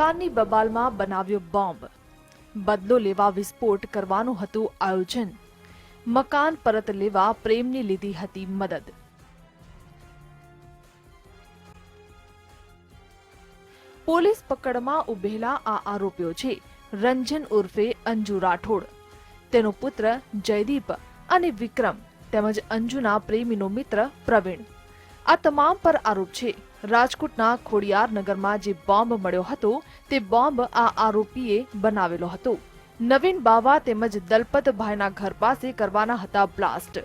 મકાનની બબાલમાં બનાવ્યો બોમ્બ. બદલો લેવા વિસ્ફોટ કરવાનું હતું આયોજન. મકાન પરત લેવા પ્રેમની લીધી હતી મદદ. પોલીસ પકડમાં ઉભેલા આ આરોપીઓ છે, રંજન ઉર્ફે અંજુ રાઠોડ. તેનો પુત્ર જયદીપ અને વિક્રમ તેમજ અંજુના પ્રેમીનો મિત્ર પ્રવીણ. આ તમામ પર આરોપ છે રાજકોટના ખોડિયાર નગરમાં જે બોમ્બ મળ્યો હતો, તે બોમ્બ આ આરોપીએ બનાવેલો હતો. નવીન બાવા તેમજ દલપતભાઈના ઘર પાસે કરવાના હતા બ્લાસ્ટ.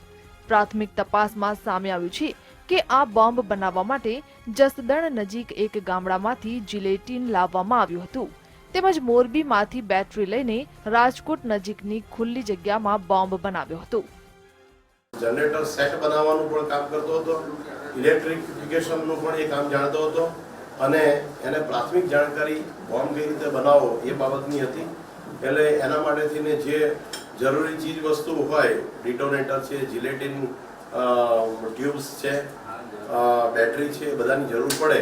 પ્રાથમિક તપાસમાં સામે આવ્યું છે કે આ બોમ્બ બનાવવા માટે જસદણ નજીક એક ગામડામાંથી જિલેટીન લાવવામાં આવ્યું હતું. તેમજ મોરબીમાંથી બેટરી લઈને રાજકોટ નજીકની ખુલ્લી જગ્યામાં બોમ્બ બનાવ્યો હતો. જનરેટર સેટ બનાવવાનું પણ કામ કરતો હતો. ઇલેક્ટ્રિફિકેશનનું પણ એ કામ જાણતો હતો. અને એને પ્રાથમિક જાણકારી બોમ્બ કઈ રીતે બનાવવો એ બાબતની હતી. એટલે એના માટે થઈને જે જરૂરી ચીજ વસ્તુ હોય ડિટોનેટર છે જિલેટિન ટ્યુબ્સ છે બેટરી છે બધાની જરૂર પડે.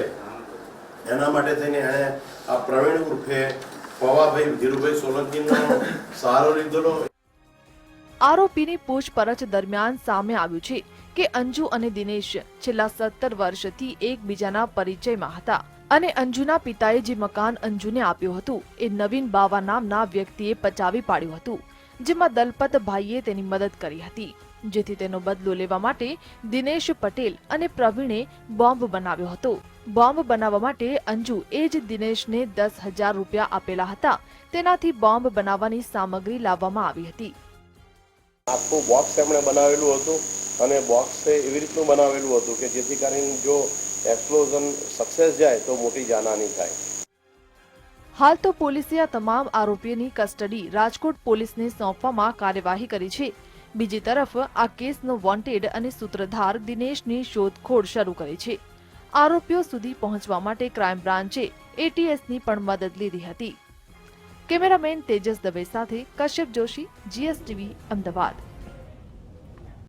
એના માટે થઈને એણે આ પ્રવીણ ઉર્ફે પવાભાઈ ધીરુભાઈ સોલંકીનો સહારો લીધેલો આરોપીની પૂછપરછ દરમિયાન સામે આવ્યું છે કે અંજુ અને દિનેશ છેલ્લા સત્તર વર્ષથી એકબીજાના પરિચયમાં હતા અને અંજુના પિતાએ જે મકાન અંજુને આપ્યું હતું, એ નવીન બાવા નામના વ્યક્તિએ પચાવી પાડ્યું હતું, જેમાં દલપત ભાઈએ તેની મદદ કરી હતી, જેથી તેનો બદલો લેવા માટે દિનેશ પટેલ અને પ્રવીણે બોમ્બ બનાવ્યો હતો. બોમ્બ બનાવવા માટે અંજુ એ જ દિનેશને દસ હજાર રૂપિયા આપેલા હતા, તેનાથી બોમ્બ બનાવવાની સામગ્રી લાવવામાં આવી હતી. આખું બોક્સ એમણે બનાવેલું હતું અને બોક્સ એવી રીતનું બનાવેલું હતું કે જેથી કરીને જો એક્સપ્લોઝન સક્સેસ જાય તો મોટી જાનહાની થાય. હાલ તો પોલીસે આ તમામ આરોપીઓની કસ્ટડી રાજકોટ પોલીસને સોંપવામાં કાર્યવાહી કરી છે. બીજી તરફ આ કેસનો વોન્ટેડ અને સૂત્રધાર દિનેશની શોધખોળ શરૂ કરી છે. આરોપીઓ સુધી પહોંચવા માટે ક્રાઇમ બ્રાન્ચે એટીએસની પણ મદદ લીધી હતી. કેમેરામેન તેજસ દવે સાથે કશ્યપ જોશી જીએસટીવી અમદાવાદ.